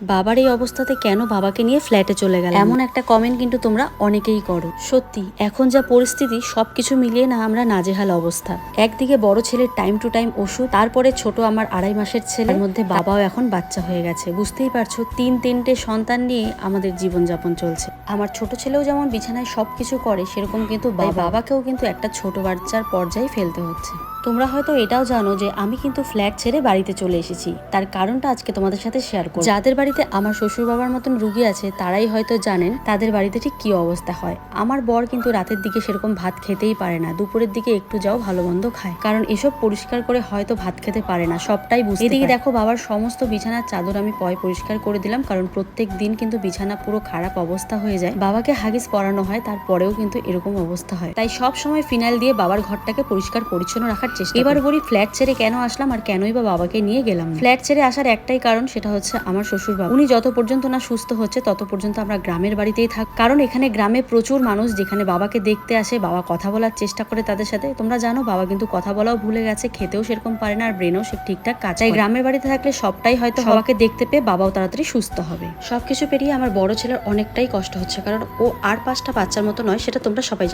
বাবার এই অবস্থাতে কেন বাবাকে নিয়ে ফ্ল্যাটে চলে গেল এমন একটা কমেন্ট কিন্তু তোমরা অনেকেই করো। সত্যি এখন যা পরিস্থিতি সবকিছু মিলিয়ে না আমরা নাজেহাল অবস্থা। একদিকে বড় ছেলের টাইম টু টাইম ওষুধ তারপরে ছোট আমার আড়াই মাসের ছেলের মধ্যে বাবাও এখন বাচ্চা হয়ে গেছে। বুঝতেই পারছ তিন তিনটে সন্তান নিয়ে আমাদের জীবনযাপন চলছে। আমার ছোট ছেলেও যেমন বিছানায় সবকিছু করে সেরকম কিন্তু বাবাকেও কিন্তু একটা ছোট বাচ্চার পর্যায়ে ফেলতে হচ্ছে। তোমরা হয়তো এটাও জানো যে আমি কিন্তু ফ্ল্যাট ছেড়ে বাড়িতে চলে এসেছি। তার কারণটা আজকে তোমাদের সাথে শেয়ার করব। যাদের বাড়িতে আমার শ্বশুর বাবার মতন রুগী আছে তারাই হয়তো জানেন তাদের বাড়িতে ঠিক কি অবস্থা হয়। আমার বর কিন্তু রাতের দিকে সেরকম ভাত খেতেই পারে না দুপুরের দিকে একটু যাও ভালো মন্দ খায়। কারণ এসব পরিষ্কার করে হয়তো ভাত খেতে পারে না সবটাই বুঝতে এদিকে দেখো বাবার সমস্ত বিছানার চাদর আমি পয় পরিষ্কার করে দিলাম কারণ প্রত্যেক দিন কিন্তু বিছানা পুরো খারাপ অবস্থা হয়ে যায়। বাবাকে হাগিস পরানো হয় তারপরেও কিন্তু এরকম অবস্থা হয়। তাই সব সময় ফিনাইল দিয়ে বাবার ঘরটাকে পরিষ্কার পরিচ্ছন্ন রাখার চেষ্টা এবার বলি ফ্ল্যাট ছেড়ে কেন আসলাম আর কেনই বা বাবাকে নিয়ে গেলাম ফ্ল্যাট ছেড়ে আসার একটাই কারণ সেটা হচ্ছে আমার শ্বশুর বাবা উনি যত পর্যন্ত না সুস্থ হচ্ছে তত পর্যন্ত আমরা গ্রামের বাড়িতেই থাক। কারণ এখানে গ্রামে প্রচুর মানুষ যেখানে বাবাকে দেখতে আসে বাবা কথা বলার চেষ্টা করে তাদের সাথে। তোমরা জানো বাবা কিন্তু কথা বলাও ভুলে গেছে খেতেও সেরকম পারে না আর ব্রেনও সে ঠিকঠাক কাজ তাই গ্রামের বাড়িতে থাকলে সবটাই হয়তো বাবাকে দেখতে পেয়ে বাবাও তাড়াতাড়ি সুস্থ হবে। সবকিছু পেরিয়ে আমার বড় ছেলের অনেকটাই কষ্ট হচ্ছে কারণ ও আর পাঁচটা বাচ্চার মতো নয় সেটা তোমরা সবাই জানো।